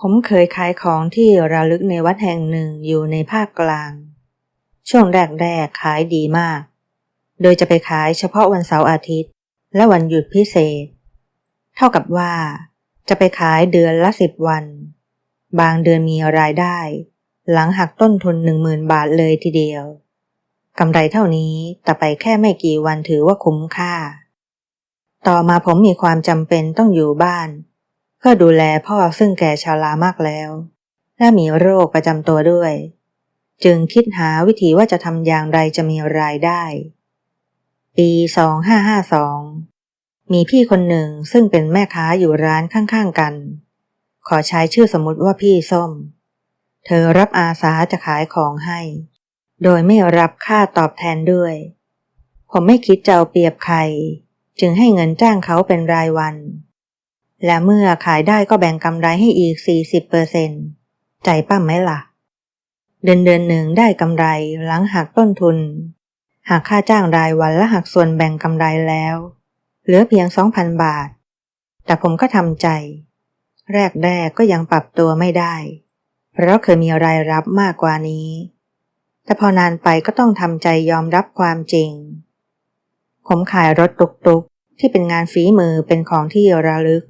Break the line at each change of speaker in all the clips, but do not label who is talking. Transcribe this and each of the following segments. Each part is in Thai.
ผมเคยขายของที่ระลึกในวัดแห่งหนึ่งอยู่ในภาคกลาง ช่วงแรกๆขายดีมาก โดยจะไปขายเฉพาะวันเสาร์อาทิตย์ และวันหยุดพิเศษ เท่ากับว่า จะไปขายเดือนละสิบวัน บางเดือนมีรายได้ หลังหักต้นทุนหนึ่งหมื่นบาทเลยทีเดียวกำไรเท่านี้แต่ไปแค่ไม่กี่วันถือว่าคุ้มค่า ต่อมาผมมีความจำเป็นต้องอยู่บ้าน พื่อดูแลพ่อซึ่งแก่ชรามากแล้ว และมีโรคประจำตัวด้วย จึงคิดหาวิธีว่าจะทำอย่างไรจะมีรายได้ ปี 2552 มีพี่คนหนึ่งซึ่งเป็นแม่ค้าอยู่ร้านข้างๆกัน ขอใช้ชื่อสมมติว่าพี่ส้ม เธอรับอาสาจะขายของให้ โดยไม่รับค่าตอบแทนด้วย ผมไม่คิดจะเอาเปรียบใคร จึงให้เงินจ้างเขาเป็นรายวัน และเมื่อขายได้ก็แบ่งกำไรให้อีก 40เปอร์เซนใจปั้มไหมล่ะ เดือนเดือนหนึ่งได้กำไรหลังหักต้นทุน หากค่าจ้างรายวันและหักส่วนแบ่งกำไรแล้ว เหลือเพียง 2,000 บาท แต่ผมก็ทำใจ แรกแรกก็ยังปรับตัวไม่ได้ เพราะเคยมีรายรับมากกว่านี้ แต่พอนานไปก็ต้องทำใจยอมรับความจริง ผมขายรถตุกๆที่เป็นงานฝีมือเป็นของที่ระลึก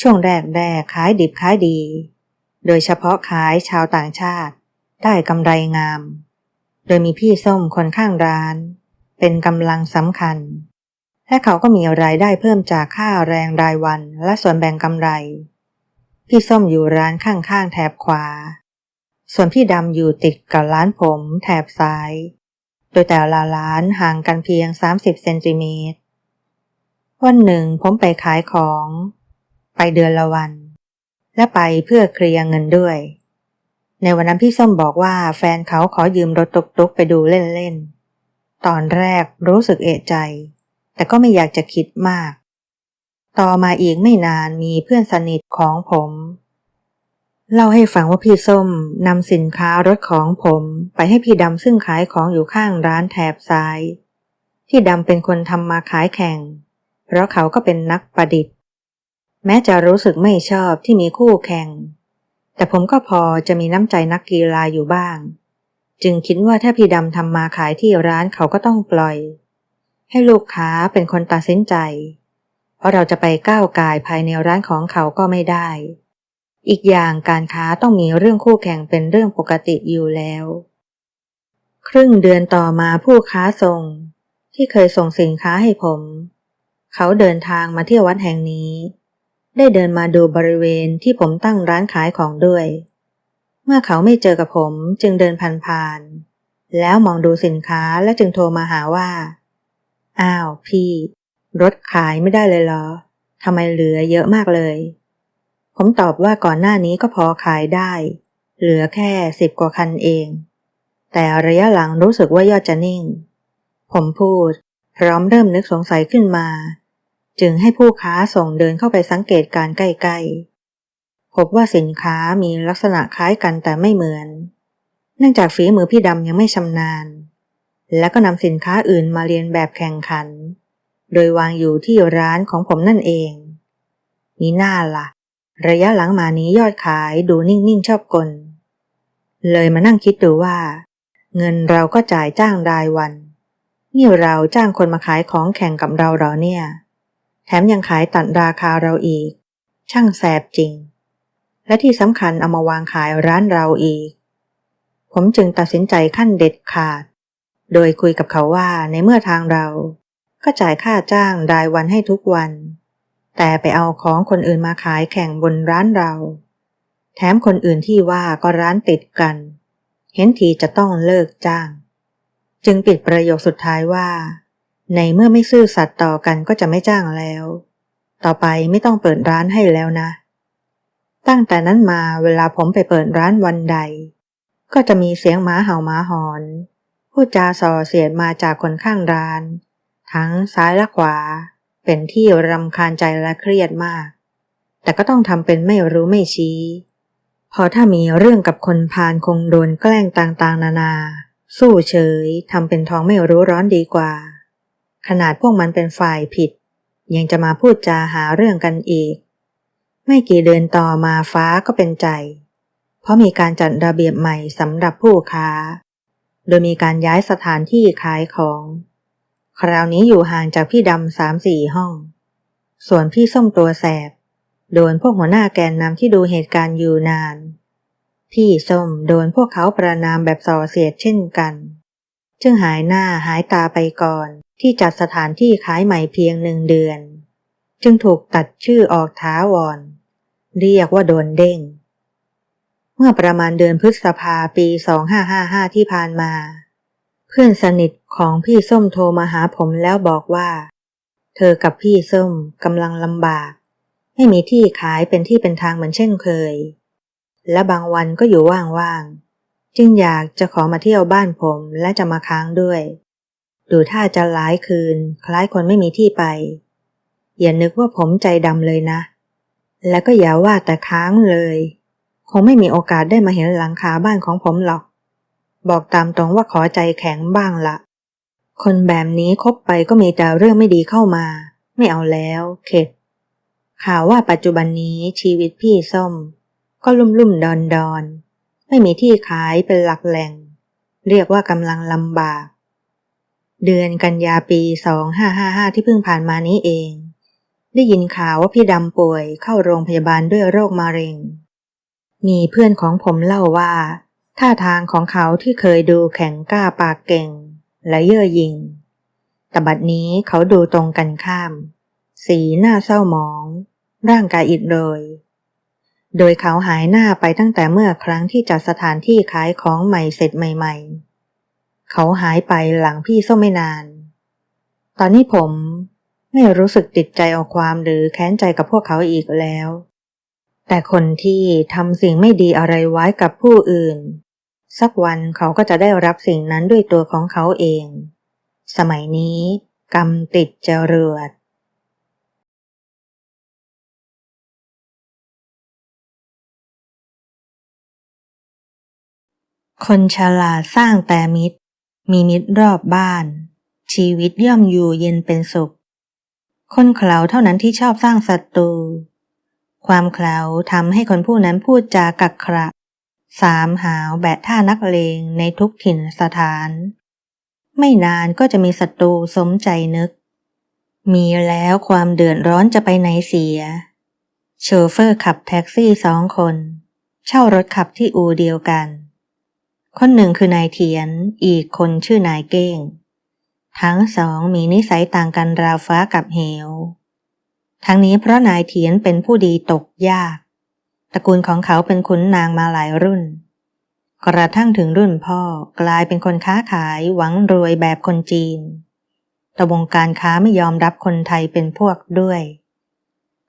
ช่วงแรกแรกขายดิบขายดี โดยเฉพาะขายชาวต่างชาติ ได้กำไรงาม โดยมีพี่ส้มคนข้างร้าน เป็นกำลังสำคัญ และเขาก็มีรายได้เพิ่มจากค่าแรงรายวันและส่วนแบ่งกำไร พี่ส้มอยู่ร้านข้างๆแถบขวา ส่วนพี่ดำอยู่ติดกับร้านผมแถบซ้าย โดยแต่ละร้านห่างกันเพียง 30เซนติเมตรวันหนึ่งผมไปขายของ ไปเดือนละวัน และไปเพื่อเคลียร์เงินด้วย ในวันนั้นพี่ส้มบอกว่าแฟนเขาขอยืมรถตุกๆไปดูเล่นๆ ตอนแรกรู้สึกเอะใจ แต่ก็ไม่อยากจะคิดมาก ต่อมาอีกไม่นานมีเพื่อนสนิทของผม เล่าให้ฟังว่าพี่ส้มนำสินค้ารถของผมไปให้พี่ดำซึ่งขายของอยู่ข้างร้านแถบซ้าย พี่ดำเป็นคนทำมาขายแข่ง เพราะเขาก็เป็นนักประดิษฐ์ แม้จะรู้สึกไม่ชอบที่มีคู่แข่ง แต่ผมก็พอจะมีน้ำใจนักกีฬาอยู่บ้าง จึงคิดว่าถ้าพี่ดำทำมาขายที่ร้านเขาก็ต้องปล่อย ให้ลูกค้าเป็นคนตัดสินใจ เพราะเราจะไปก้าวกายภายในร้านของเขาก็ไม่ได้ อีกอย่างการค้าต้องมีเรื่องคู่แข่งเป็นเรื่องปกติอยู่แล้ว ครึ่งเดือนต่อมาผู้ค้าส่ง ที่เคยส่งสินค้าให้ผม เขาเดินทางมาเที่ยววัดแห่งนี้ ได้เดินมาดูบริเวณที่ผมตั้งร้านขายของด้วย เมื่อเขาไม่เจอกับผมจึงเดินผ่านๆแล้วมองดูสินค้าและจึงโทรมาหาว่า อ้าวพี่ รถขายไม่ได้เลยเหรอทำไมเหลือเยอะมากเลย ผมตอบว่าก่อนหน้านี้ก็พอขายได้ เหลือแค่สิบกว่าคันเอง แต่ระยะหลังรู้สึกว่ายอดจะนิ่ง ผมพูด พร้อมเริ่มนึกสงสัยขึ้นมา จึงให้ผู้ค้าส่งเดินเข้าไปสังเกตการใกล้ๆ พบว่าสินค้ามีลักษณะคล้ายกันแต่ไม่เหมือน เนื่องจากฝีมือพี่ดำยังไม่ชำนาญ และก็นำสินค้าอื่นมาเรียนแบบแข่งขัน โดยวางอยู่ที่ร้านของผมนั่นเองมีหน้าละ่ะ ระยะหลังมานี้ยอดขายดูนิ่งๆชอบกล เลยมานั่งคิดดูว่า เงินเราก็จ่ายจ้างรายวัน นี่เราจ้างคนมาขายของแข่งกับเราเหรอเนี่ย แถมยังขายตัดราคาเราอีก ช่างแสบจริง และที่สำคัญเอามาวางขายร้านเราอีก ผมจึงตัดสินใจขั้นเด็ดขาด โดยคุยกับเขาว่าในเมื่อทางเรา ก็จ่ายค่าจ้างรายวันให้ทุกวัน แต่ไปเอาของคนอื่นมาขายแข่งบนร้านเรา แถมคนอื่นที่ว่าก็ร้านติดกัน เห็นทีจะต้องเลิกจ้าง จึงปิดประโยคสุดท้ายว่า ในเมื่อไม่ซื่อสัตย์ต่อกันก็จะไม่จ้างแล้ว ต่อไปไม่ต้องเปิดร้านให้แล้วนะ ตั้งแต่นั้นมาเวลาผมไปเปิดร้านวันใด ก็จะมีเสียงหมาเห่าหมาหอน พูดจาส่อเสียดมาจากคนข้างร้าน ทั้งซ้ายและขวา เป็นที่รำคาญใจและเครียดมาก แต่ก็ต้องทำเป็นไม่รู้ไม่ชี้ พอถ้ามีเรื่องกับคนพาลคงโดนแกล้งต่างๆ นานา สู้เฉยทำเป็นท้องไม่รู้ร้อนดีกว่า ขนาดพวกมันเป็นฝ่ายผิด ยังจะมาพูดจาหาเรื่องกันอีก ไม่กี่เดือนต่อมาฟ้าก็เป็นใจ เพราะมีการจัดระเบียบใหม่สำหรับผู้ค้า โดยมีการย้ายสถานที่ขายของ คราวนี้อยู่ห่างจากพี่ดำสามสี่ห้อง ส่วนพี่ส้มตัวแสบ โดนพวกหัวหน้าแกนนำที่ดูเหตุการณ์อยู่นาน พี่ส้มโดนพวกเขาประนามแบบส่อเสียดเช่นกัน จึงหายหน้าหายตาไปก่อน ที่จัดสถานที่ขายใหม่เพียงหนึ่งเดือน จึงถูกตัดชื่อออกท้าวอนเรียกว่าโดนเด้ง เมื่อประมาณเดือนพฤษภาปี 2555 ที่ผ่านมา เพื่อนสนิทของพี่ส้มโทรมาหาผมแล้วบอกว่า เธอกับพี่ส้มกำลังลำบาก ไม่มีที่ขายเป็นที่เป็นทางเหมือนเช่นเคย และบางวันก็อยู่ว่างๆ จึงอยากจะขอมาเที่ยวบ้านผมและจะมาค้างด้วย ดูท่าจะหลายคืน คล้ายคนไม่มีที่ไป อย่านึกว่าผมใจดำเลยนะ และก็อย่าว่าแต่ค้างเลย คงไม่มีโอกาสได้มาเห็นหลังคาบ้านของผมหรอก บอกตามตรงว่าขอใจแข็งบ้างละคนแบบนี้คบไปก็มีแต่เรื่องไม่ดีเข้ามา ไม่เอาแล้วเข็ดข่าวว่าปัจจุบันนี้ชีวิตพี่ส้ม ก็ลุ่มลุ่มดอนดอน ไม่มีที่ขายเป็นหลักแหล่ง เรียกว่ากำลังลำบาก เดือนกันยาปีสองห้าห้าห้าที่เพิ่งผ่านมานี้เอง ได้ยินข่าวว่าพี่ดำป่วยเข้าโรงพยาบาลด้วยโรคมะเร็ง มีเพื่อนของผมเล่าว่า ท่าทางของเขาที่เคยดูแข็งกล้าปากเก่ง และเย่อหยิ่งแต่บัดนี้เขาดูตรงกันข้าม สีหน้าเศร้าหมอง ร่างกายอิดโรย โดยเขาหายหน้าไปตั้งแต่เมื่อครั้งที่จัดสถานที่ขายของใหม่เสร็จใหม่ ๆ เขาหายไปหลังพี่ส้มไม่นาน ตอนนี้ผมไม่รู้สึกติดใจเอาความหรือแค้นใจกับพวกเขาอีกแล้ว แต่คนที่ทำสิ่งไม่ดีอะไรไว้กับผู้อื่น สักวันเขาก็จะได้รับสิ่งนั้นด้วยตัวของเขาเอง สมัยนี้ กรรมติดจรวด คนฉลาดสร้างแต่มิตร มีมิตรรอบบ้าน ชีวิตย่อมอยู่เย็นเป็นสุข คนเขลาเท่านั้นที่ชอบสร้างศัตรู ความเขลาทำให้คนผู้นั้นพูดจากักขระ สามหาวแบะท่านักเลงในทุกถิ่นสถาน ไม่นานก็จะมีศัตรูสมใจนึก มีแล้วความเดือดร้อนจะไปไหนเสีย โชเฟอร์ขับแท็กซี่สองคน เช่ารถขับที่อูเดียวกัน คนหนึ่งคือนายเทียน อีกคนชื่อนายเก้ง ทั้งสองมีนิสัยต่างกันราวฟ้ากับเหว ทั้งนี้เพราะนายเทียนเป็นผู้ดีตกยาก ตระกูลของเขาเป็นขุนนางมาหลายรุ่น กระทั่งถึงรุ่นพ่อกลายเป็นคนค้าขายหวังรวยแบบคนจีน แต่วงการค้าไม่ยอมรับคนไทยเป็นพวกด้วย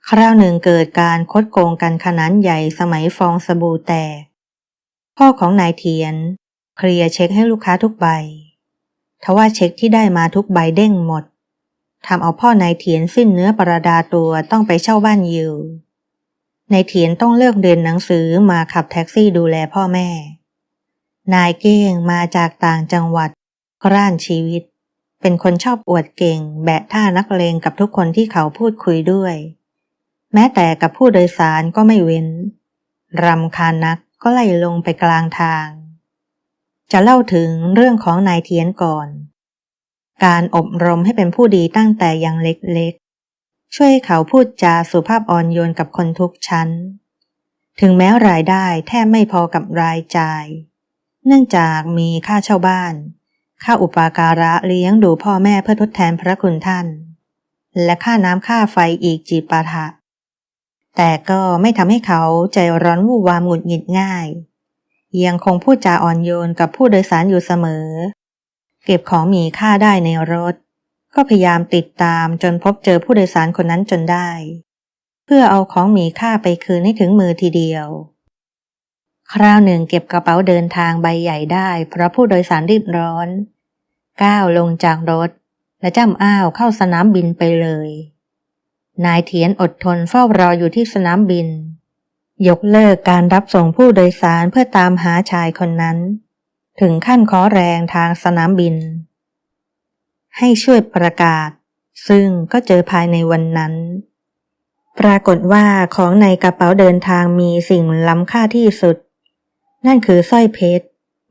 คราวหนึ่งเกิดการคดโกงกันขนาดใหญ่สมัยฟองสบู่แตก พ่อของนายเทียน เคลียร์เช็คให้ลูกค้าทุกใบ ทว่าเช็คที่ได้มาทุกใบเด้งหมดทำเอาพ่อนายเถียนสิ้นเนื้อประดาตัวต้องไปเช่าบ้านอยู่นายเถียนต้องเลิกเรียนหนังสือมาขับแท็กซี่ดูแลพ่อแม่ นายเก้งมาจากต่างจังหวัดกร้านชีวิต เป็นคนชอบอวดเก่ง แบะท่านักเลงกับทุกคนที่เขาพูดคุยด้วย แม้แต่กับผู้โดยสารก็ไม่เว้นรำคาญนัก ก็ไหลลงไปกลางทาง จะเล่าถึงเรื่องของนายเทียนก่อน การอบรมให้เป็นผู้ดีตั้งแต่ยังเล็กๆ ช่วยเขาพูดจาสุภาพอ่อนโยนกับคนทุกชั้น ถึงแม้รายได้แทบไม่พอกับรายจ่าย เนื่องจากมีค่าเช่าบ้าน ค่าอุปการะเลี้ยงดูพ่อแม่เพื่อทดแทนพระคุณท่าน และค่าน้ำค่าไฟอีกจีปาถะ แต่ก็ไม่ทำให้เขาใจร้อนวู่วามหงุดหงิดง่าย ยังคงพูดจาอ่อนโยนกับผู้โดยสารอยู่เสมอ เก็บของมีค่าได้ในรถ ก็พยายามติดตามจนพบเจอผู้โดยสารคนนั้นจนได้ เพื่อเอาของมีค่าไปคืนให้ถึงมือทีเดียว คราวหนึ่งเก็บกระเป๋าเดินทางใบใหญ่ได้ เพราะผู้โดยสารรีบร้อน ก้าวลงจากรถ และจ้ำอ้าวเข้าสนามบินไปเลย นายเทียนอดทนเฝ้ารออยู่ที่สนามบิน ยกเลิกการรับส่งผู้โดยสารเพื่อตามหาชายคนนั้น ถึงขั้นขอแรงทางสนามบิน ให้ช่วยประกาศ ซึ่งก็เจอภายในวันนั้น ปรากฏว่าของในกระเป๋าเดินทางมีสิ่งล้ำค่าที่สุด นั่นคือสร้อยเพชร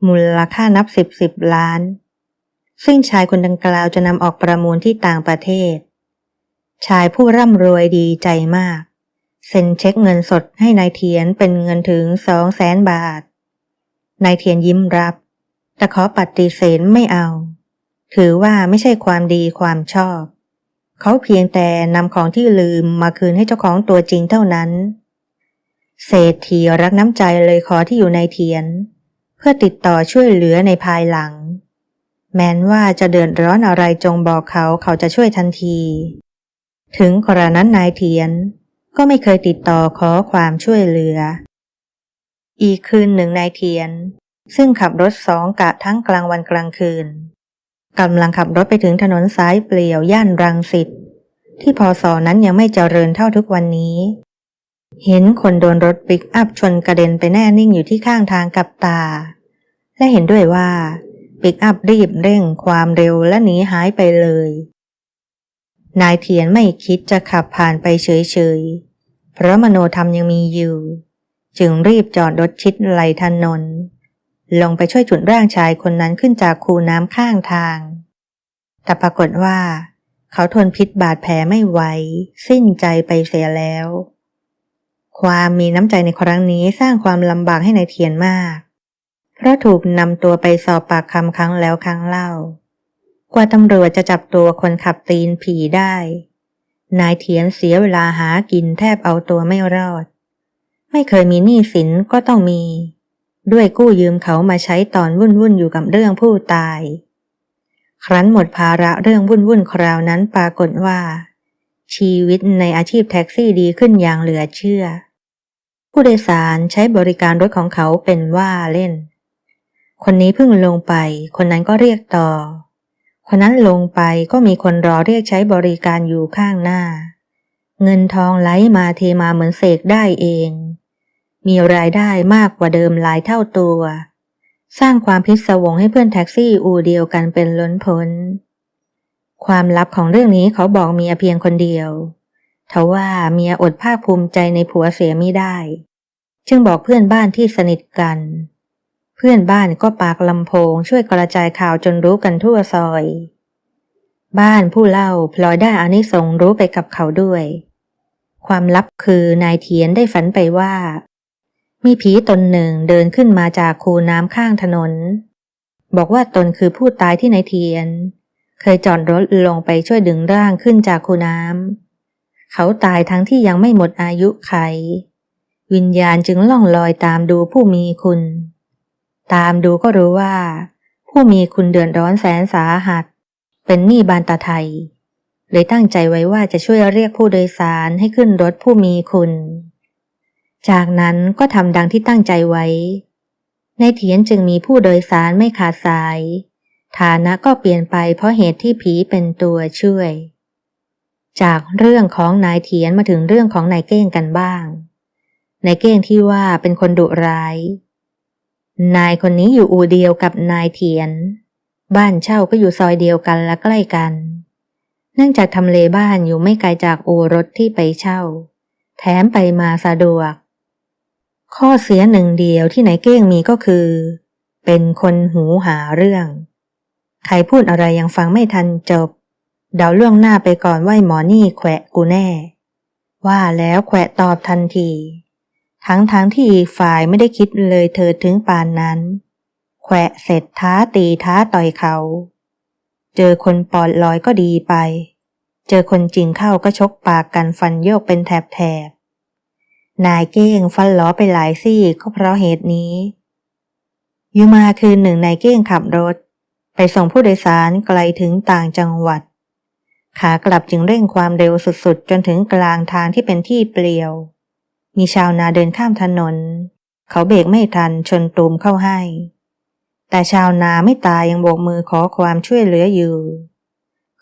มูลค่านับสิบสิบล้าน ซึ่งชายคนดังกล่าวจะนำออกประมูลที่ต่างประเทศ ชายผู้ร่ำรวยดีใจมาก เซ็นเช็คเงินสดให้นายเทียนเป็นเงินถึงสองแสนบาท นายเทียนยิ้มรับ แต่ขอปฏิเสธไม่เอา ถือว่าไม่ใช่ความดีความชอบ เขาเพียงแต่นำของที่ลืมมาคืนให้เจ้าของตัวจริงเท่านั้น เศรษฐีรักน้ำใจเลยขอที่อยู่ในเทียน เพื่อติดต่อช่วยเหลือในภายหลัง แม้นว่าจะเดือดร้อนอะไรจงบอกเขาเขาจะช่วยทันที ถึงกรณนั้นนายเทียน ก็ไม่เคยติดต่อขอความช่วยเหลือ อีกคืนหนึ่งนายเทียน ซึ่งขับรถสองกะทั้งกลางวันกลางคืนกำลังขับรถไปถึงถนนสายเปลี่ยวย่านรังสิตที่พอสอนั้นยังไม่เจริญเท่าทุกวันนี้ เห็นคนโดนรถปิกอัพชนกระเด็นไปแน่นิ่งอยู่ที่ข้างทางกับตา และเห็นด้วยว่าปิกอัพรีบเร่งความเร็วและหนีหายไปเลย นายเทียนไม่คิดจะขับผ่านไปเฉยๆ เพราะมโนธรรมยังมีอยู่ จึงรีบจอดรถชิดไหลถนน ลงไปช่วยจุดร่างชายคนนั้นขึ้นจากคูน้ำข้างทาง แต่ปรากฏว่า เขาทนพิษบาดแผลไม่ไหว สิ้นใจไปเสียแล้ว ความมีน้ำใจในครั้งนี้สร้างความลำบากให้ในายเทียนมาก เพราะถูกนำตัวไปสอบปากคำครั้งแล้วครั้งเล่า กว่าตำรวจจะจับตัวคนขับตีนผีได้ นายเทียนเสียเวลาหากินแทบเอาตัวไม่รอด ไม่เคยมีหนี้สินก็ต้องมี ด้วยกู้ยืมเขามาใช้ตอนวุ่นวุ่นอยู่กับเรื่องผู้ตาย ครั้นหมดภาระเรื่องวุ่นวุ่นคราวนั้นปรากฏว่า ชีวิตในอาชีพแท็กซี่ดีขึ้นอย่างเหลือเชื่อ ผู้โดยสารใช้บริการรถของเขาเป็นว่าเล่น คนนี้เพิ่งลงไป คนนั้นก็เรียกต่อ คนนั้นลงไปก็มีคนรอเรียกใช้บริการอยู่ข้างหน้า เงินทองไหลมาเทมาเหมือนเสกได้เอง มีรายได้มากกว่าเดิมหลายเท่าตัว สร้างความพิศวงให้เพื่อนแท็กซี่อูเดียวกันเป็นล้นพ้น ความลับของเรื่องนี้เขาบอกเมียเพียงคนเดียวทว่าเมียอดภาคภูมิใจในผัวเสียไม่ได้ จึงบอกเพื่อนบ้านที่สนิทกัน เพื่อนบ้านก็ปากลำโพงช่วยกระจายข่าวจนรู้กันทั่วซอย บ้านผู้เล่าพลอยได้อานิสงรู้ไปกับเขาด้วย ความลับคือนายเทียนได้ฝันไปว่า มีผีตนหนึ่งเดินขึ้นมาจากคูน้ำข้างถนน บอกว่าตนคือผู้ตายที่นายเทียน เคยจอดรถลงไปช่วยดึงร่างขึ้นจากคูน้ำเขาตายทั้งที่ยังไม่หมดอายุไข วิญญาณจึงล่องลอยตามดูผู้มีคุณ ตามดูก็รู้ว่า ผู้มีคุณเดือดร้อนแสนสาหัส เป็นหนี้บานตาไทย เลยตั้งใจไว้ว่าจะช่วยเรียกผู้โดยสารให้ขึ้นรถผู้มีคุณ จากนั้นก็ทำดังที่ตั้งใจไว้ ในเถียนจึงมีผู้โดยสารไม่ขาดสาย ฐานะก็เปลี่ยนไปเพราะเหตุที่ผีเป็นตัวช่วย จากเรื่องของนายเถียนมาถึงเรื่องของนายเก้งกันบ้าง นายเก้งที่ว่าเป็นคนดุร้าย นายคนนี้อยู่อู่เดียวกับนายเถียน บ้านเช่าก็อยู่ซอยเดียวกันและใกล้กัน เนื่องจากทำเลบ้านอยู่ไม่ไกลจากอู่รถที่ไปเช่า แถมไปมาสะดวก ข้อเสียหนึ่งเดียวที่นายเก้งมีก็คือ เป็นคนหูหาเรื่อง ใครพูดอะไรยังฟังไม่ทันจบ เดาล่วงหน้าไปก่อนว่าหมอนี่แขวะกูแน่ ว่าแล้วแขวะตอบทันที ทั้งทั้งที่อีกฝ่ายไม่ได้คิดเลยเธอถึงปานนั้น แขวะเสร็จท้าตีท้าต่อยเขา เจอคนปอดลอยก็ดีไป เจอคนจริงเข้าก็ชกปากกันฟันโยกเป็นแถบแถบนายเก้งฟันล้อไปหลายซี่ก็เพราะเหตุนี้อยู่มาคืนหนึ่งนายเก้งขับรถ ไปส่งผู้โดยสารไกลถึงต่างจังหวัด ขากลับจึงเร่งความเร็วสุดๆ จนถึงกลางทางที่เป็นที่เปลี่ยว มีชาวนาเดินข้ามถนน เขาเบรกไม่ทันชนตูมเข้าให้ แต่ชาวนาไม่ตายยังโบกมือขอความช่วยเหลืออยู่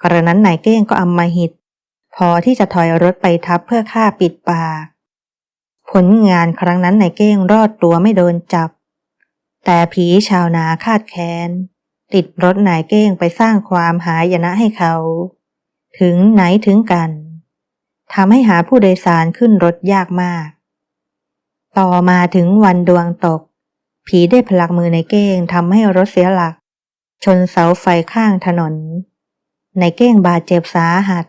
กระนั้นนายเก้งก็อำมาหิต พอที่จะถอยรถไปทับเพื่อฆ่าปิดปาก ผลงานครั้งนั้นนายเก้งรอดตัวไม่โดนจับ แต่ผีชาวนาคาดแค้น ติดรถนายเก้งไปสร้างความหายนะให้เขา ถึงไหนถึงกันทำให้หาผู้โดยสารขึ้นรถยากมาก ต่อมาถึงวันดวงตก ผีได้ผลักมือในเก้งทำให้รถเสียหลัก ชนเสาไฟข้างถนน ในเก้งบาดเจ็บสาหัส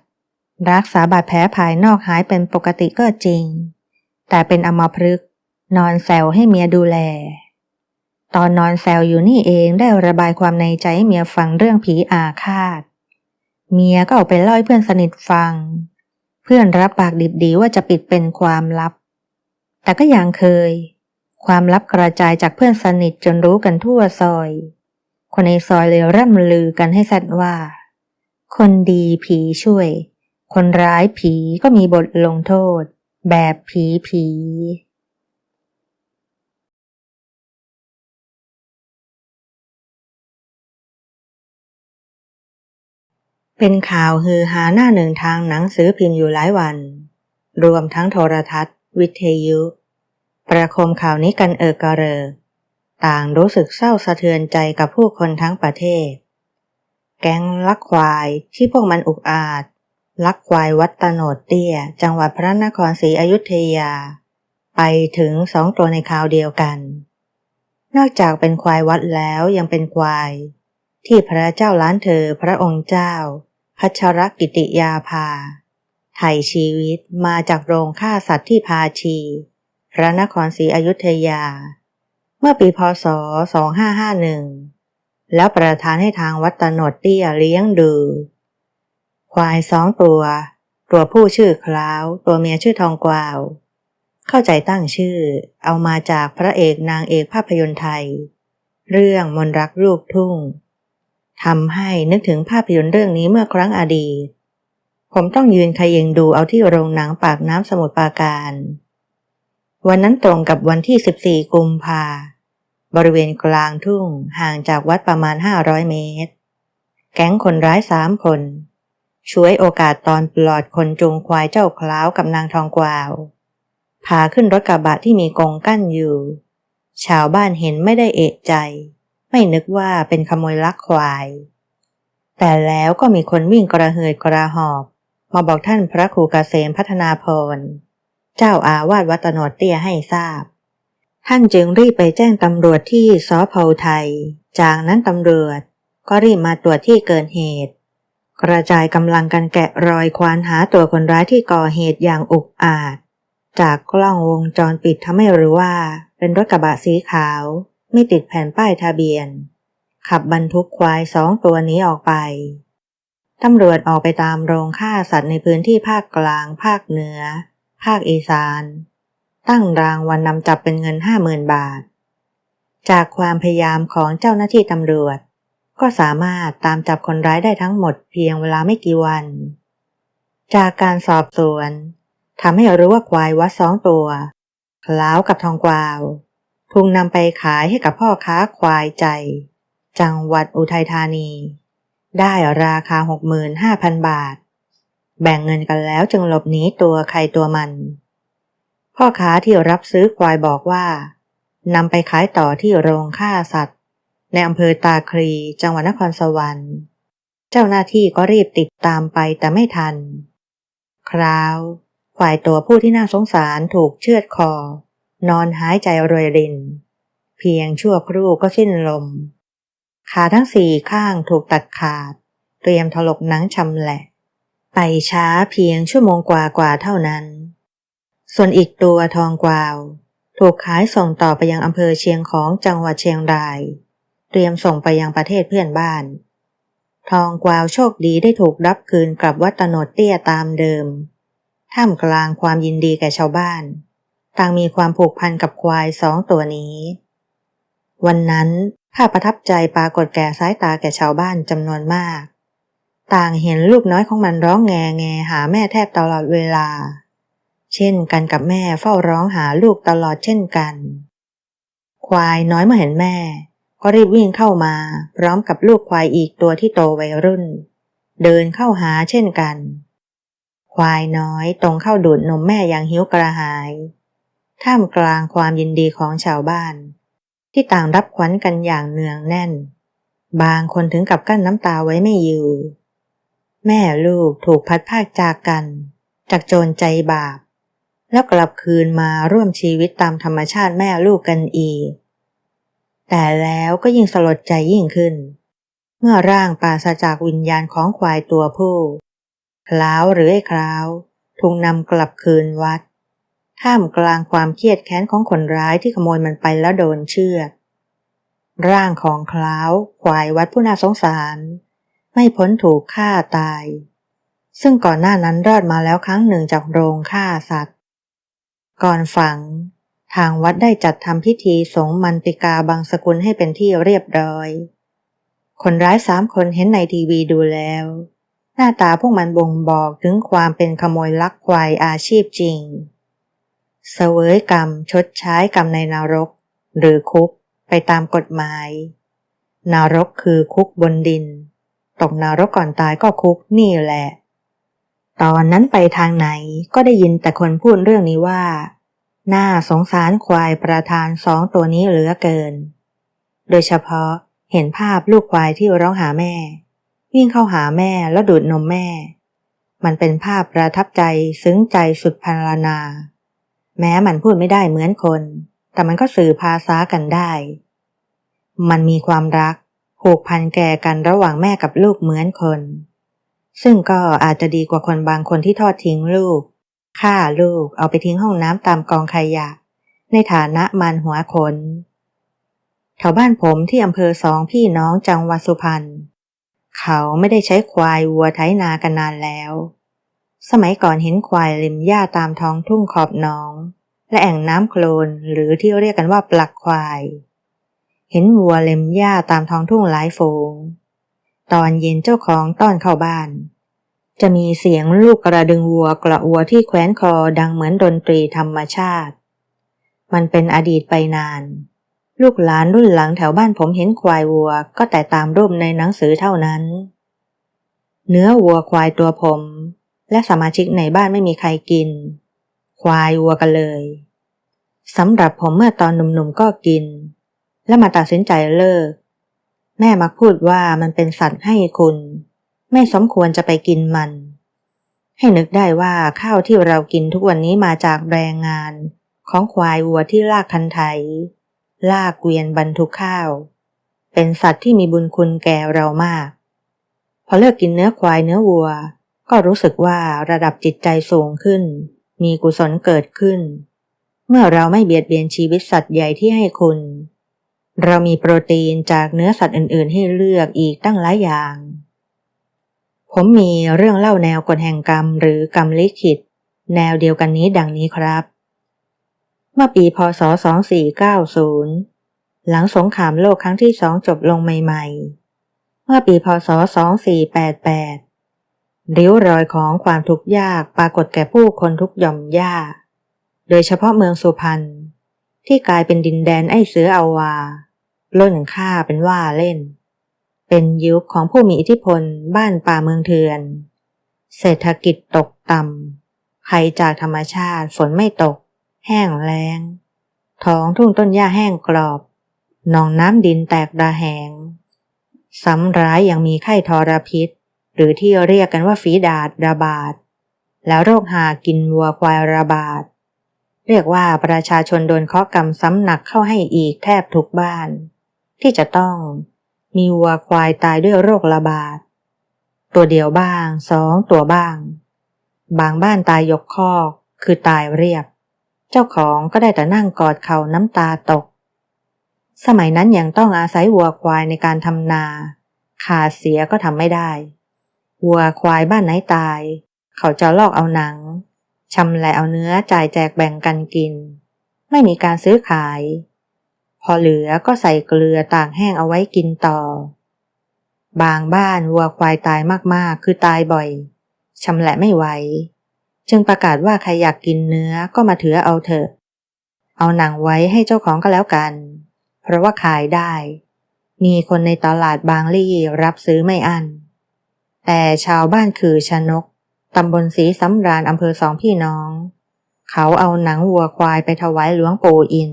รักษาบาดแผลภายนอกหายเป็นปกติก็จริง แต่เป็นอมพฤกษ์นอนแซวให้เมียดูแล ตอนนอนแซวอยู่นี่เองได้ระบายความในใจให้เมียฟังเรื่องผีอาฆาต เมียก็ออกไปเล่าให้เพื่อนสนิทฟัง เพื่อนรับปากดิบดีว่าจะปิดเป็นความลับ แต่ก็อยังเคย ความลับกระจายจากเพื่อนสนิทจนรู้กันทั่วซอย คนในซอยเลยร่ำลือกันให้สัตว์ว่า คนดีผีช่วย คนร้ายผีก็มีบทลงโทษ แบบผีผีเป็นข่าวฮือฮาหน้าหนึ่งทางหนังสือพิมพ์อยู่หลายวัน รวมทั้งโทรทัศน์ วิทยุ ประคมข่าวนี้กันเออกระเรอ ต่างรู้สึกเศร้าสะเทือนใจกับผู้คนทั้งประเทศ แก๊งลักควายที่พวกมันอุกอาจ ลักควายวัดตโนดเตี้ย จังหวัดพระนครศรีอยุธยา ไปถึงสองตัวในข่าวเดียวกัน นอกจากเป็นควายวัดแล้วยังเป็นควาย ที่พระเจ้าล้านเธอพระองค์เจ้า พัชรกิติยาภา ไถ่ชีวิตมาจากโรงฆ่าสัตว์ที่พาชี พระนครศรีอยุธยา เมื่อปีพศ 2551 แล้วประทานให้ทางวัดตโนดเตี้ยเลี้ยงดู ควายสองตัว ตัวผู้ชื่อคล้าว ตัวเมียชื่อทองกวาว เข้าใจตั้งชื่อ เอามาจากพระเอกนางเอกภาพยนตร์ไทย เรื่องมนรักลูกทุ่งทำให้นึกถึงภาพยนตร์เรื่องนี้เมื่อครั้งอดีต ผมต้องยืนขยิงดูเอาที่โรงหนังปากน้ำสมุทรปราการ วันนั้นตรงกับวันที่ 14 กุมภาบริเวณกลางทุ่งห่างจากวัดประมาณ 500 เมตร แก๊งคนร้ายสามคน ช่วยโอกาสตอนปลอดคนจูงควายเจ้าคล้าวกับนางทองกวาว พาขึ้นรถกระบะที่มีกรงกั้นอยู่ ชาวบ้านเห็นไม่ได้เอะใจ ไม่นึกว่าเป็นขโมยลักควาย แต่แล้วก็มีคนวิ่งกระเหืดกระหอบ มาบอกท่านพระครูเกษมพัฒนาพร เจ้าอาวาสวัดตะโนดเตี้ยให้ทราบ ท่านจึงรีบไปแจ้งตำรวจที่สพไทย จากนั้นตำรวจก็รีบมาตรวจที่เกิดเหตุ กระจายกำลังกันแกะรอยควานหาตัวคนร้ายที่ก่อเหตุอย่างอุกอาจ จากกล้องวงจรปิดทำให้รู้ว่า เป็นรถกระบะสีขาว ไม่ติดแผ่นป้ายทะเบียน ขับบรรทุกควายสองตัวนี้ออกไป ตำรวจออกไปตามโรงฆ่าสัตว์ในพื้นที่ภาคกลาง ภาคเหนือ ภาคอีสาน ตั้งรางวัลนนำจับเป็นเงินห้าหมื่นบาท จากความพยายามของเจ้าหน้าที่ตำรวจ ก็สามารถตามจับคนร้ายได้ทั้งหมดเพียงเวลาไม่กี่วัน จากการสอบสวนทำให้รู้ว่าควายวัดสองตัวคล้าวกับทองกวาวถูกนำไปขายให้กับพ่อค้าควายใจ จังหวัดอุทัยธานี ได้ราคา 65,000 บาท แบ่งเงินกันแล้วจึงหลบหนีตัวใครตัวมัน พ่อค้าที่รับซื้อควายบอกว่านำไปขายต่อที่โรงฆ่าสัตว์ ในอำเภอตาคลีจังหวัดนครสวรรค์ เจ้าหน้าที่ก็รีบติดตามไปแต่ไม่ทัน คราวควายตัวผู้ที่น่าสงสารถูกเชือดคอ นอนหายใจรวยริน เพียงชั่วครู่ก็สิ้นลม ขาทั้งสี่ข้างถูกตัดขาด เตรียมถลกหนังชำแหละ ไปช้าเพียงชั่วโมงกว่าๆเท่านั้น ส่วนอีกตัวทองกวาว ถูกขายส่งต่อไปยังอำเภอเชียงของจังหวัดเชียงราย เตรียมส่งไปยังประเทศเพื่อนบ้าน ทองกวาวโชคดีได้ถูกรับคืนกลับวัดตโนดเตี้ยตามเดิม ท่ามกลางความยินดีแก่ชาวบ้าน ต่างมีความผูกพันกับควายสองตัวนี้ วันนั้น ภาพประทับใจปรากฏแก่สายตาแก่ชาวบ้านจำนวนมาก ต่างเห็นลูกน้อยของมันร้องแงแงหาแม่แทบตลอดเวลา เช่นกันกับแม่เฝ้าร้องหาลูกตลอดเช่นกัน ควายน้อยเมื่อเห็นแม่ ก็รีบวิ่งเข้ามา พร้อมกับลูกควายอีกตัวที่โตวัยรุ่น เดินเข้าหาเช่นกัน ควายน้อยตรงเข้าดูดนมแม่อย่างหิวกระหาย ท่ามกลางความยินดีของชาวบ้าน ที่ต่างรับขวัญกันอย่างเนืองแน่น บางคนถึงกับกั้นน้ำตาไว้ไม่อยู่ แม่ลูกถูกพัดพากจากกัน จากโจรใจบาป แล้วกลับคืนมาร่วมชีวิตตามธรรมชาติแม่ลูกกันอีก แต่แล้วก็ยิ่งสลดใจยิ่งขึ้น เมื่อร่างปราศจากวิญญาณของควายตัวผู้คล้าวหรือไอ้คล้าวถูกนำกลับคืนวัด ท่ามกลางความเครียดแค้นของคนร้ายที่ขโมยมันไปแล้วโดนเชือกร่างของคล้าวควายวัดผู้น่าสงสาร ไม่พ้นถูกฆ่าตาย ซึ่งก่อนหน้านั้นรอดมาแล้วครั้งหนึ่งจากโรงฆ่าสัตว์ ก่อนฝัง ทางวัดได้จัดทำพิธีสงมันติกาบางสกุลให้เป็นที่เรียบร้อย คนร้ายสามคนเห็นในทีวีดูแล้ว หน้าตาพวกมันบ่งบอกถึงความเป็นขโมยลักควายอาชีพจริง เสวยกรรมชดใช้กรรมในนรก หรือคุกไปตามกฎหมาย นรกคือคุกบนดิน ตกนรกก่อนตายก็คุกนี่แหละ ตอนนั้นไปทางไหนก็ได้ยินแต่คนพูดเรื่องนี้ว่า น่าสงสารควายประธานสองตัวนี้เหลือเกิน โดยเฉพาะเห็นภาพลูกควายที่ร้องหาแม่ วิ่งเข้าหาแม่แล้วดูดนมแม่ มันเป็นภาพประทับใจซึ้งใจสุดพันลนา แม้มันพูดไม่ได้เหมือนคน แต่มันก็สื่อภาษากันได้ มันมีความรักผูกพันแก่กันระหว่างแม่กับลูกเหมือนคน ซึ่งก็อาจจะดีกว่าคนบางคนที่ทอดทิ้งลูกฆ่าลูกเอาไปทิ้งห้องน้ำตามกองขยะ ในฐานะมันหัวคนแถวบ้านผมที่อำเภอสองพี่น้องจังหวัดสุพรรณเขาไม่ได้ใช้ควายวัวไถนากันนานแล้ว สมัยก่อนเห็นควายริมหญ้าตามท้องทุ่งขอบหนอง และแอ่งน้ำโคลนหรือที่เรียกกันว่าปลักควาย เห็นวัวเล็มหญ้าตามท้องทุ่งหลายฝูง ตอนเย็นเจ้าของต้อนเข้าบ้าน จะมีเสียงลูกกระดึงวัวกระวัวที่แคว้นคอดังเหมือนดนตรีธรรมชาติ มันเป็นอดีตไปนาน ลูกหลานรุ่นหลังแถวบ้านผมเห็นควายวัวก็แต่ตามรูปในหนังสือเท่านั้น เนื้อวัวควายตัวผม และสมาชิกในบ้านไม่มีใครกิน ควายวัวกันเลยสำหรับผมเมื่อตอนหนุ่มๆก็กิน แล้วมาตัดสินใจเลิก แม่มักพูดว่ามันเป็นสัตว์ให้คุณ ไม่สมควรจะไปกินมัน ให้นึกได้ว่าข้าวที่เรากินทุกวันนี้มาจากแรงงาน ของควายวัวที่ลากคันไถลากเกวียนบรรทุกข้าว เป็นสัตว์ที่มีบุญคุณแก่เรามาก พอเลิกกินเนื้อควายเนื้อวัว ก็รู้สึกว่าระดับจิตใจสูงขึ้น มีกุศลเกิดขึ้น เมื่อเราไม่เบียดเบียนชีวิตสัตว์ใหญ่ที่ให้คุณ เรามีโปรตีนจากเนื้อสัตว์อื่น ๆ ให้เลือกอีกตั้งหลายอย่าง ผมมีเรื่องเล่าแนวกฎแห่งกรรมหรือกรรมลิขิต แนวเดียวกันนี้ดังนี้ครับ เมื่อปีพศ 2490 หลังสงครามโลกครั้งที่สองจบลงใหม่ ๆ เมื่อปีพศ 2488 ริ้วรอยของความทุกข์ยากปรากฏแก่ผู้คนทุกย่อมย่า โดยเฉพาะเมืองสุพรรณที่กลายเป็นดินแดนไอ้เสืออาวาล้นค่าเป็นว่าเล่น เป็นยุคของผู้มีอิทธิพลบ้านป่าเมืองเถื่อน เศรษฐกิจตกต่ำภัยจากธรรมชาติฝนไม่ตก แห้งแล้ง ท้องทุ่งต้นหญ้าแห้งกรอบหนองน้ำดินแตกดาแหงซ้ำร้ายยังมีไข้ทรพิษ หรือที่เรียกกันว่าฝีดาดระบาด แล้วโรคหากินวัวควายระบาด เรียกว่าประชาชนโดนเคาะกรรมซ้ำหนักเข้าให้อีกแทบทุกบ้าน ที่จะต้องมีวัวควายตายด้วยโรคระบาด ตัวเดียวบ้างสองตัวบ้าง บางบ้านตายยกคอกคือตายเรียบ เจ้าของก็ได้แต่นั่งกอดเขาน้ำตาตก สมัยนั้นยังต้องอาศัยวัวควายในการทำนา ขาดเสียก็ทำไม่ได้ วัวควายบ้านไหนตาย เขาจะลอกเอาหนังชำแหละเอาเนื้อจ่ายแจกแบ่งกันกิน ไม่มีการซื้อขาย พอเหลือก็ใส่เกลือตากแห้งเอาไว้กินต่อ บางบ้านวัวควายตายมากๆ คือตายบ่อยชำแหละไม่ไหวจึงประกาศว่าใครอยากกินเนื้อก็มาถือเอาเถอะ เอาหนังไว้ให้เจ้าของก็แล้วกัน เพราะว่าขายได้ มีคนในตลาดบางลี่รับซื้อไม่อั้น แต่ชาวบ้านคือชนก ตำบลศรีสำราญอำเภอสองพี่น้อง เขาเอาหนังวัวควายไปถวายหลวงปู่อิน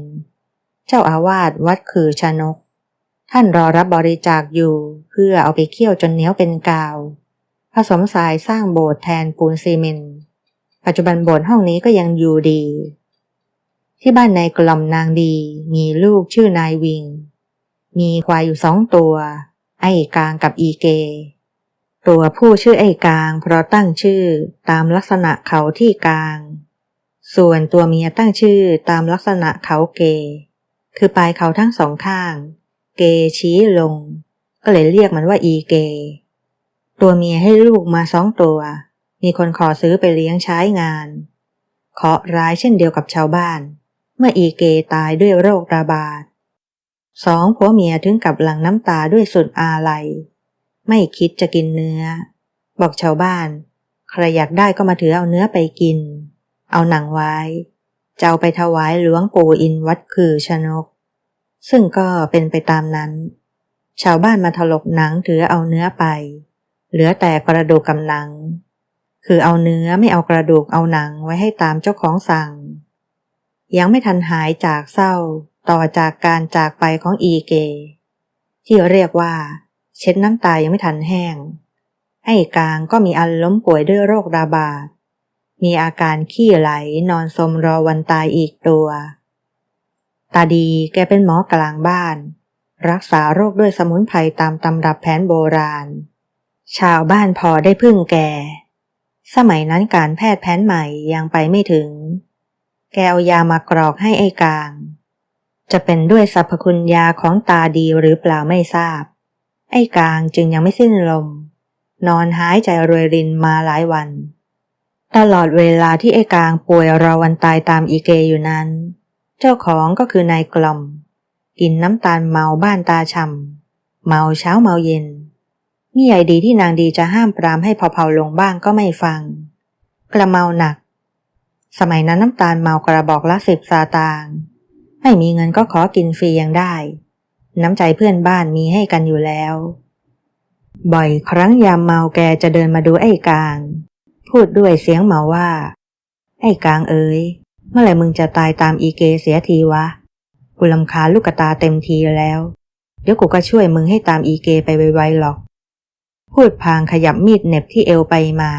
เจ้าอาวาสวัดคือชนก ท่านรอรับบริจาคอยู่เพื่อเอาไปเคี่ยวจนเหนียวเป็นกาว ผสมทรายสร้างโบสถ์แทนปูนซีเมนต์ ปัจจุบันโบสถ์ห้องนี้ก็ยังอยู่ดี ที่บ้านนายกล่อมนางดีมีลูกชื่อนายวิง มีควายอยู่สองตัว ไอ้กลางกับอีเก ตัวผู้ชื่อไอ้กลาง เพราะตั้งชื่อตามลักษณะเขาที่กลาง ส่วนตัวเมียตั้งชื่อตามลักษณะเขาเก คือปลายเขาทั้งสองข้าง เกชี้ลง ก็เลยเรียกมันว่าอีเก ตัวเมียให้ลูกมาสองตัว มีคนขอซื้อไปเลี้ยงใช้งาน เคาะร้ายเช่นเดียวกับชาวบ้าน เมื่ออีเกตายด้วยโรคระบาดสองผัวเมียถึงกับหลั่งน้ำตาด้วยสุดอาลัย ไม่คิดจะกินเนื้อ บอกชาวบ้าน ใครอยากได้ก็มาถือเอาเนื้อไปกิน เอาหนังไว้ จะเอาไปถวายหลวงปู่อินวัดคือชนก ซึ่งก็เป็นไปตามนั้น ชาวบ้านมาถลกหนังถือเอาเนื้อไป เหลือแต่กระดูกกับหนัง คือเอาเนื้อไม่เอากระดูกเอาหนังไว้ให้ตามเจ้าของสั่ง ยังไม่ทันหายจากเศร้าต่อจากการจากไปของอีเก ที่เรียกว่า เช็ดน้ำตายังไม่ทันแห้งไอ้กลางก็มีอันล้มป่วยด้วยโรคระบาดมีอาการขี้ไหลนอนสมรอวันตายอีกตัว ตาดีแกเป็นหมอกลางบ้าน รักษาโรคด้วยสมุนไพรตามตำรับแผนโบราณ ชาวบ้านพอได้พึ่งแก สมัยนั้นการแพทย์แผนใหม่ยังไปไม่ถึง แกเอายามากรอกให้ไอ้กลาง จะเป็นด้วยสรรพคุณยาของตาดีหรือเปล่าไม่ทราบ ไอ้กลางจึงยังไม่สิ้นลม นอนหายใจรวยรินมาหลายวัน ตลอดเวลาที่ไอ้กลางป่วยรอวันตายตามอีเกอยู่นั้น เจ้าของก็คือนายกล่อม กินน้ำตาลเมาบ้านตาช่ำเมาเช้าเมาเย็นนี่ใหญ่ดีที่นางดีจะห้ามปรามให้เผาๆลงบ้างก็ไม่ฟัง กระเมาหนัก สมัยนั้นน้ำตาลเมากระบอกละสิบซาตาง ไม่มีเงินก็ขอกินฟรียังได้ น้ำใจเพื่อนบ้านมีให้กันอยู่แล้ว บ่อยครั้งยามเมาแกจะเดินมาดูไอ้กลาง พูดด้วยเสียงเมาว่า ไอ้กลางเอ๋ยเมื่อไหร่มึงจะตายตามอีเกเสียทีวะ กูลำคาลูกกระตาเต็มทีแล้ว เดี๋ยวกูก็ช่วยมึงให้ตามอีเกไปไวๆหรอก พูดพางขยับมีดเหน็บที่เอวไปมา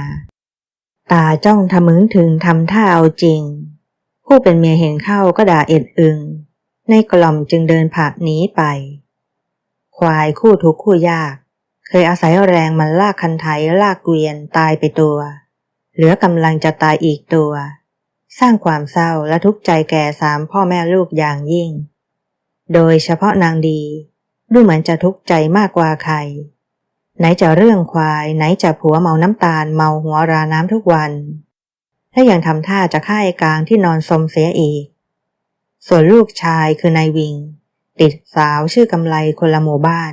ตาจ้องทะมึงถึงทำท่าเอาจริง ผู้เป็นเมียเห็นเข้าก็ด่าเอ็ดอึง ในกล่อมจึงเดินผ่าหนีไป ควายคู่ทุกข์คู่ยาก เคยอาศัยแรงมันลากคันไถลากเกวียนตายไปตัว เหลือกำลังจะตายอีกตัว สร้างความเศร้าและทุกข์ใจแก่สามพ่อแม่ลูกอย่างยิ่ง โดยเฉพาะนางดี ดูเหมือนจะทุกข์ใจมากกว่าใคร ไหนจะเรื่องควายไหนจะผัวเมาน้ำตาลเมาหัวราน้ำทุกวันและยังทำท่าจะฆ่าไอ้กลางที่นอนสมเสียอีก ส่วนลูกชายคือนายวิง ติดสาวชื่อกำไลคนละหมู่บ้าน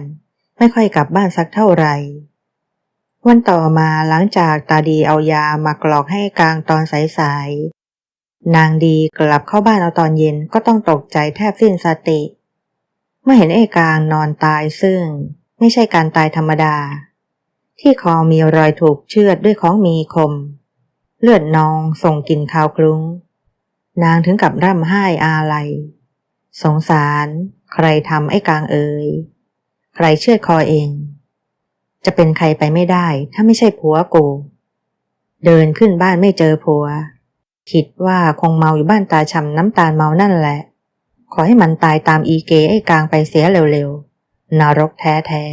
ไม่ค่อยกลับบ้านสักเท่าไหร่ วันต่อมาหลังจากตาดีเอายามากรอกให้กลางตอนสายๆนางดีกลับเข้าบ้านเอาตอนเย็นก็ต้องตกใจแทบสิ้นสติ เมื่อเห็นไอ้กลางนอนตายซึ่งไม่ใช่การตายธรรมดา ที่คอมีรอยถูกเชือดด้วยของมีคม เลือดนองส่งกลิ่นคาวคลุ้ง นางถึงกับร่ำไห้อาลัย สงสาร ใครทำไอ้กลางเอ่ยใครเชือดคอเอง จะเป็นใครไปไม่ได้ ถ้าไม่ใช่ผัวกู เดินขึ้นบ้านไม่เจอผัว คิดว่าคงเมาอยู่บ้านตาชำน้ำตาลเมานั่นแหละ ขอให้มันตายตามอีเกไอ้กลางไปเสียเร็วๆนรกแท้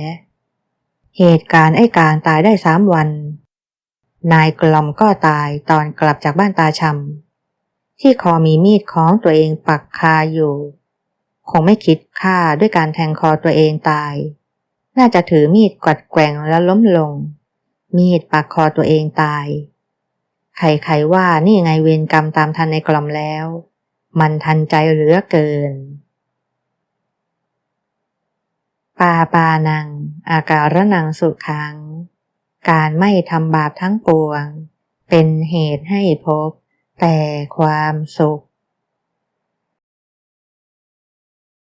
ๆเหตุการณ์ไอ้กลางตายได้สามวัน นายกล่อมก็ตายตอนกลับจากบ้านตาชำ ที่คอมีมีดของตัวเองปักคาอยู่ คงไม่คิดฆ่าด้วยการแทงคอตัวเองตาย น่าจะถือมีดกัดแกว่งแล้วล้มลง มีดปักคอตัวเองตาย ใครๆว่านี่ไงเวรกรรมตามทันในกล่อมแล้ว มันทันใจเหลือเกิน ปาปานัง อาการะนังสุขัง การไม่ทำบาปทั้งปวง เป็นเหตุให้พบ แต่ความสุข